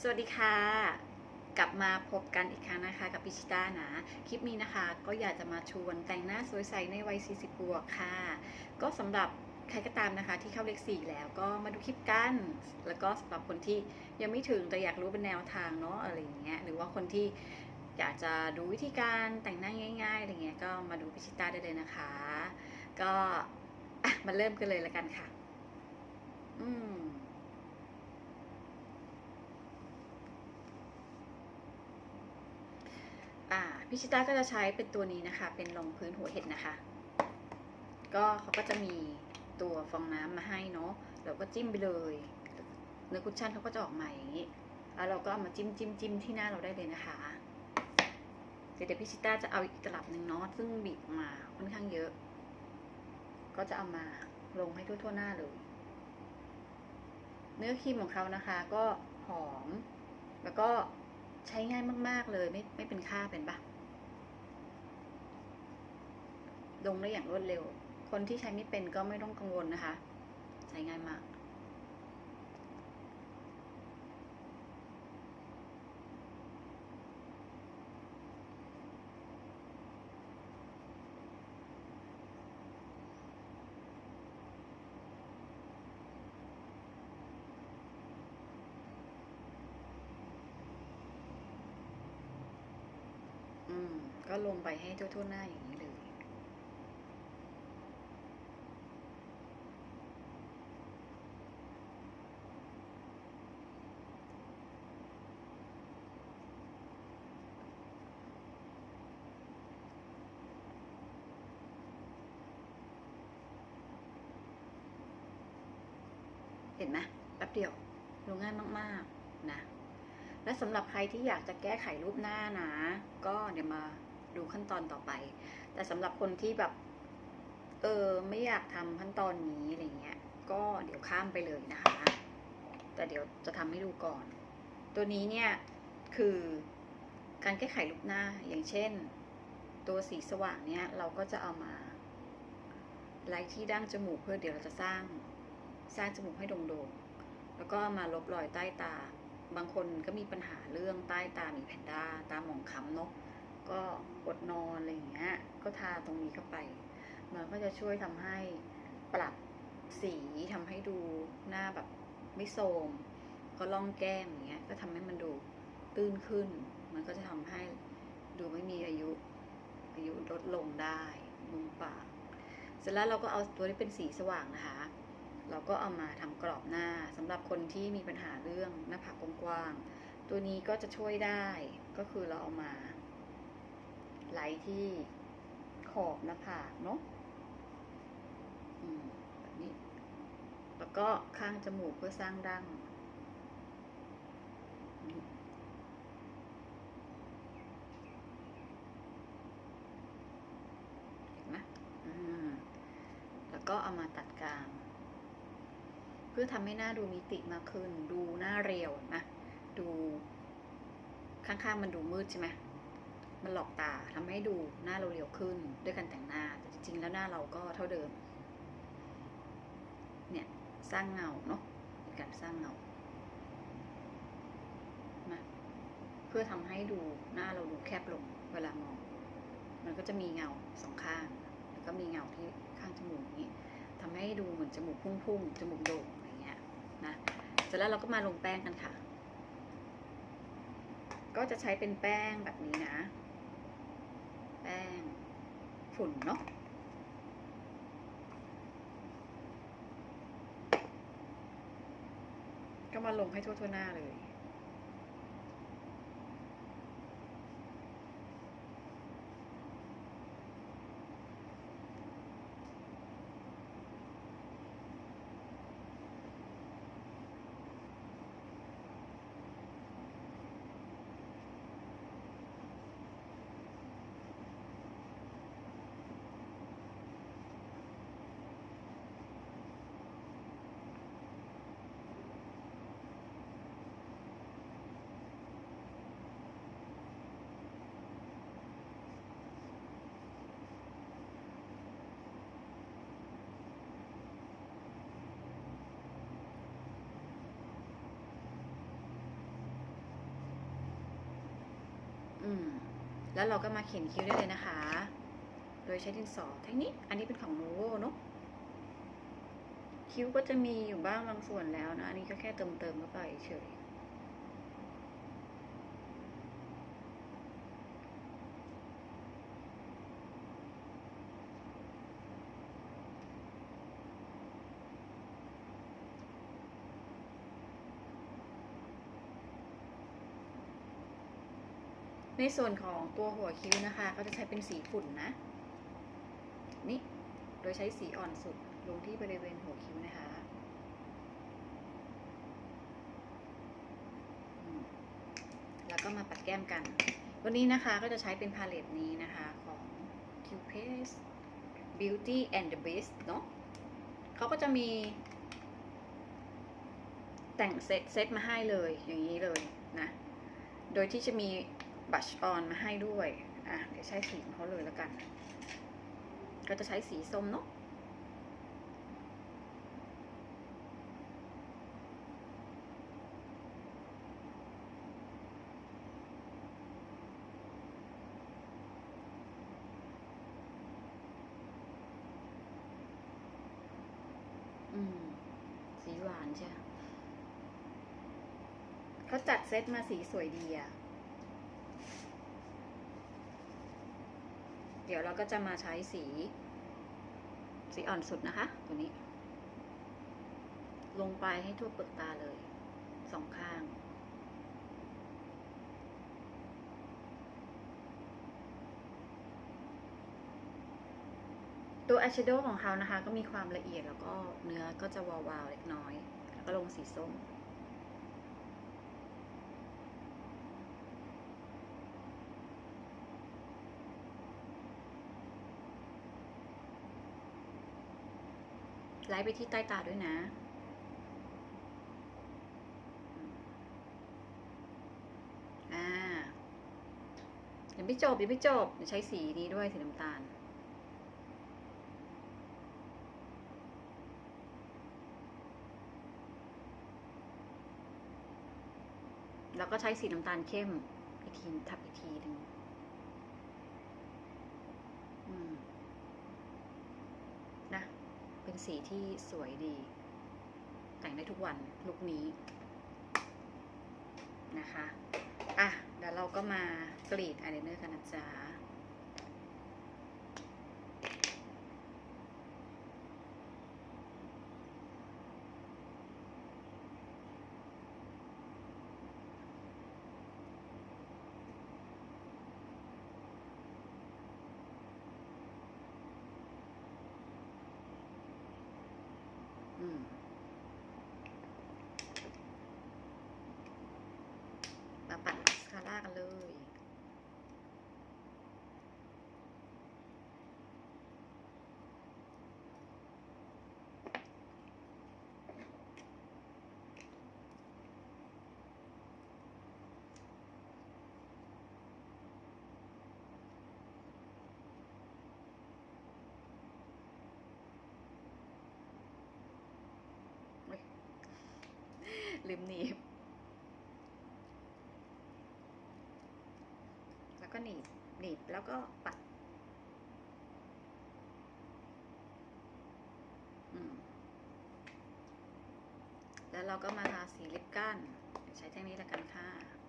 สวัสดีค่ะ กลับมาพบกันอีกครั้งนะคะ กับพิชิตานะ คลิปนี้นะคะก็อยากจะมาชวนแต่งหน้าสวยใสในวัย 40 บวกค่ะ ก็สำหรับใครก็ตามนะคะ ที่เข้าเลข 4 แล้วก็มาดูคลิปกัน แล้วก็สำหรับคนที่ยังไม่ถึงแต่อยากรู้เป็นแนวทางเนาะอะไรอย่างเงี้ยหรือว่าคนที่อยากจะดูวิธีการแต่งหน้าง่ายๆอะไรเงี้ยก็มาดูพิชิตาได้เลยนะคะ ก็มาเริ่มกันเลยละกันค่ะ อืม อ่า พิชิต้าก็จะใช้เป็นตัวนี้นะคะ เป็นรองพื้นหัวเห็ดนะคะ ก็เขาก็จะมีตัวฟองน้ำมาให้เนาะเราก็จิ้มไปเลย เนื้อคุชชั่นเขาก็จะออกมาอย่างนี้ แล้วเราก็เอามาจิ้มจิ้มจิ้มที่หน้าเราได้เลยนะคะ เดี๋ยวพิชิต้าจะเอาอีกตลับหนึ่งเนาะ ซึ่งบีบมาค่อนข้างเยอะ ก็จะเอามาลงให้ทั่วๆหน้าเลย เนื้อครีมของเขานะคะก็หอม แล้วก็ใช้ง่ายมาก ๆ เลยไม่ไม่เป็นค่าเป็นปะ ลงได้อย่างรวดเร็ว คนที่ใช้ไม่เป็นก็ไม่ต้องกังวลนะคะ ใช้ง่ายมากอืมก็ลงไปให้ทั่วๆหน้าอย่างนี้ เห็นไหมแป๊บเดียวลงง่ายมากๆนะ และสำหรับใครที่อยากจะแก้ไขรูปหน้านะ ก็เดี๋ยวมาดูขั้นตอนต่อไป แต่สำหรับคนที่แบบ เออไม่อยากทำขั้นตอนนี้อะไรเงี้ย ก็เดี๋ยวข้ามไปเลยนะคะ แต่เดี๋ยวจะทำให้ดูก่อน ตัวนี้เนี่ยคือการแก้ไขรูปหน้าอย่างเช่น ตัวสีสว่างเนี่ยเราก็จะเอามาไล่ที่ดั้งจมูกเพื่อเดี๋ยวเราจะสร้าง สร้างจมูกให้โด่งๆ แล้วก็มาลบรอยใต้ตา บางคนก็มีปัญหาเรื่องใต้ตามีแพนด้า ตาหมองคล้ำเนาะ ก็อดนอนอะไรอย่างเงี้ย ก็ทาตรงนี้เข้าไป มันก็จะช่วยทำให้ปรับสีทำให้ดูหน้าแบบไม่โทรมก็ล่องแก้มอย่างเงี้ย ก็ทำให้มันดูตื้นขึ้น มันก็จะทำให้ดูไม่มีอายุอายุลดลงได้มุมปาก เสร็จแล้วเราก็เอาตัวที่เป็นสีสว่างนะคะ เราก็เอามาทำกรอบหน้าสำหรับคนที่มีปัญหาเรื่องหน้าผากกว้างๆตัวนี้ก็จะช่วยได้ก็คือเราเอามาไลที่ขอบหน้าผากเนาะอืมแบบนี้ แล้วก็ข้างจมูกเพื่อสร้างดั้งนี่เห็นไหมอ่าแล้วก็เอามาตัดกลาง เพื่อทำให้หน้าดูมิติมากขึ้น ดูหน้าเรียวนะดูข้างๆมันดูมืดใช่ไหมมันหลอกตาทำให้ดูหน้าเราเรียวขึ้นด้วยการแต่งหน้าแต่จริงๆแล้วหน้าเราก็เท่าเดิม เนี่ยสร้างเงาเนาะเป็นการสร้างเงามาเพื่อทำให้ดูหน้าเราดูแคบลงเวลามอง มันก็จะมีเงาสองข้าง แล้วก็มีเงาที่ข้างจมูกนี้ทำให้ดูเหมือนจมูกพุ่งๆจมูกโด่งอะไรเงี้ยนะ เสร็จแล้วเราก็มาลงแป้งกันค่ะ ก็จะใช้เป็นแป้งแบบนี้นะ แป้งฝุ่นเนาะก็มาลงให้ทั่วๆหน้าเลย อืมแล้วเราก็มาเขียนคิ้วได้เลยนะคะ โดยใช้ดินสอเทคนิคอันนี้เป็นของโนโวเนาะคิ้วก็จะมีอยู่บ้างบางส่วนแล้วนะ อันนี้ก็แค่เติมเติมเข้าไปเฉย ในส่วนของตัวหัวคิ้วนะคะ ก็จะใช้เป็นสีขุ่นนะ นี่ โดยใช้สีอ่อนสุดลงที่บริเวณหัวคิ้วนะคะแล้วก็มาปัดแก้มกัน วันนี้นะคะก็จะใช้เป็นพาเลตนี้นะคะของ Q Paste Beauty and the Beast เนอะเขาก็จะมี แต่งเซตเซตมาให้เลยอย่างนี้เลยนะ โดยที่จะมี บัชออนมาให้ด้วย อะ เดี๋ยวใช้สีของเขาเลยแล้วกัน ก็จะใช้สีส้มเนาะสีหวานใช่เขาจัดเซตมาสีสวยดีอะ เดี๋ยวเราก็จะมาใช้สี สีอ่อนสุดนะคะ ตัวนี้ ลงไปให้ทั่วเปลือกตาเลยสองข้างตัวอายแชโดว์ของเขานะคะ ก็มีความละเอียดแล้วก็เนื้อก็จะวาวๆเล็กน้อย แล้วก็ลงสีส้ม ไล่ไปที่ใต้ตาด้วยนะ อ่ายังไม่จบยังไม่จบเดี๋ยวใช้สีนี้ด้วยสีน้ำตาลแล้วก็ใช้สีน้ำตาลเข้มอีกทีทับอีกทีหนึ่งอืม สีที่สวยดี แต่งได้ทุกวันลุคนี้นะคะ อะ เดี๋ยวเราก็มากรีดอายไลเนอร์กันนะจ๊ะ อืม มาปัดมาสคาร่ากันเลย เฮ้ย ลืมหนีบ แล้วก็หนีบ หนีบแล้วก็ปัด อืม แล้วเราก็มาทาสีลิปกั้น ใช้แท่งนี้แล้วกันค่ะ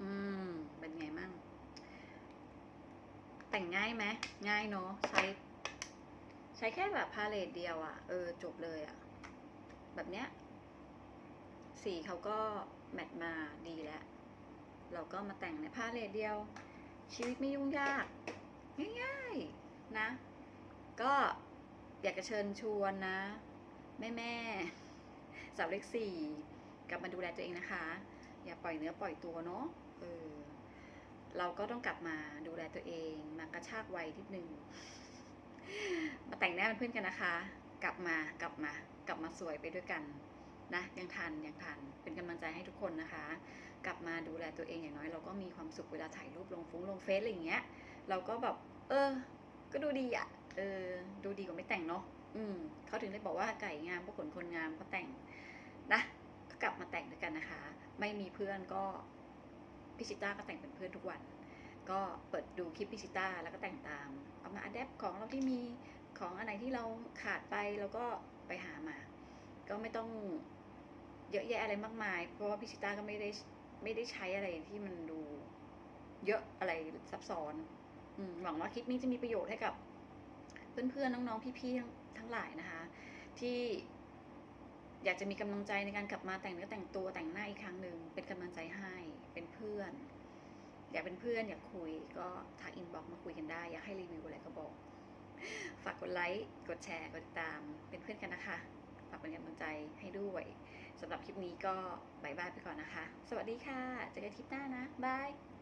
อืม เป็นไงมั่ง แต่งง่ายไหมง่ายเนาะใช้ ใช้แค่แบบพาเลตเดียวอะ่ะ เออ จบเลยอะ่ะ แบบเนี้ย สีเขาก็แมทมาดีแล้ว เราก็มาแต่งในพาเลตเดียว ชีวิตไม่ยุ่งยาก ง่ายๆนะ ก็อยากจะเชิญชวนนะ แม่แม่สาวเล็กสี่กลับมาดูแลตัวเองนะคะ อย่าปล่อยเนื้อปล่อยตัวเนาะเออ เราก็ต้องกลับมาดูแลตัวเอง มากระชากวัยนิดนึง มาแต่งหน้าเป็นเพื่อนกันนะคะ กลับมากลับมา กลับมาสวยไปด้วยกันนะยังทันยังทันเป็นกำลังใจให้ทุกคนนะคะ กลับมาดูแลตัวเองอย่างน้อย เราก็มีความสุขเวลาถ่ายรูปลงฟุ้งลงเฟซอะไรอย่างเงี้ย เราก็แบบเออ ก็ดูดีอะเออ ดูดีกว่าไม่แต่งเนาะอืมเขาถึงได้บอกว่าไก่งามเพราะขนคนงามก็แต่งนะก็กลับมาแต่งด้วยกันนะคะ ไม่มีเพื่อนก็ พิชิต้าก็แต่งเป็นเพื่อนทุกวัน ก็เปิดดูคลิปพิชิต้าแล้วก็แต่งตาม เอามาอัดแอปของเราที่มีของอันไหนที่เราขาดไปเราก็ไปหามา ก็ไม่ต้องเยอะแยะอะไรมากมาย เพราะว่าพิชิต้าก็ไม่ได้ไม่ได้ใช้อะไรที่มันดูเยอะอะไรซับซ้อนอหวังว่าคลิปนี้จะมีประโยชน์ให้กับ เพื่อนๆน้องๆพี่ๆทั้งทั้งหลายนะคะ ที่ อยากจะมีกำลังใจในการกลับมาแต่งเนื้อแต่งตัวแต่งหน้าอีกครั้งหนึ่งเป็นกำลังใจให้เป็นเพื่อน อยากเป็นเพื่อนอยากคุยก็ทักอินบ็อกมาคุยกันได้ อยากให้รีวิวอะไรก็บอก ฝากกดไลค์กดแชร์กดติดตามเป็นเพื่อนกันนะคะ ฝากเป็นกำลังใจให้ด้วยสำหรับคลิปนี้ก็บายบายไปก่อนนะคะ สวัสดีค่ะเจอกันคลิปหน้านะบาย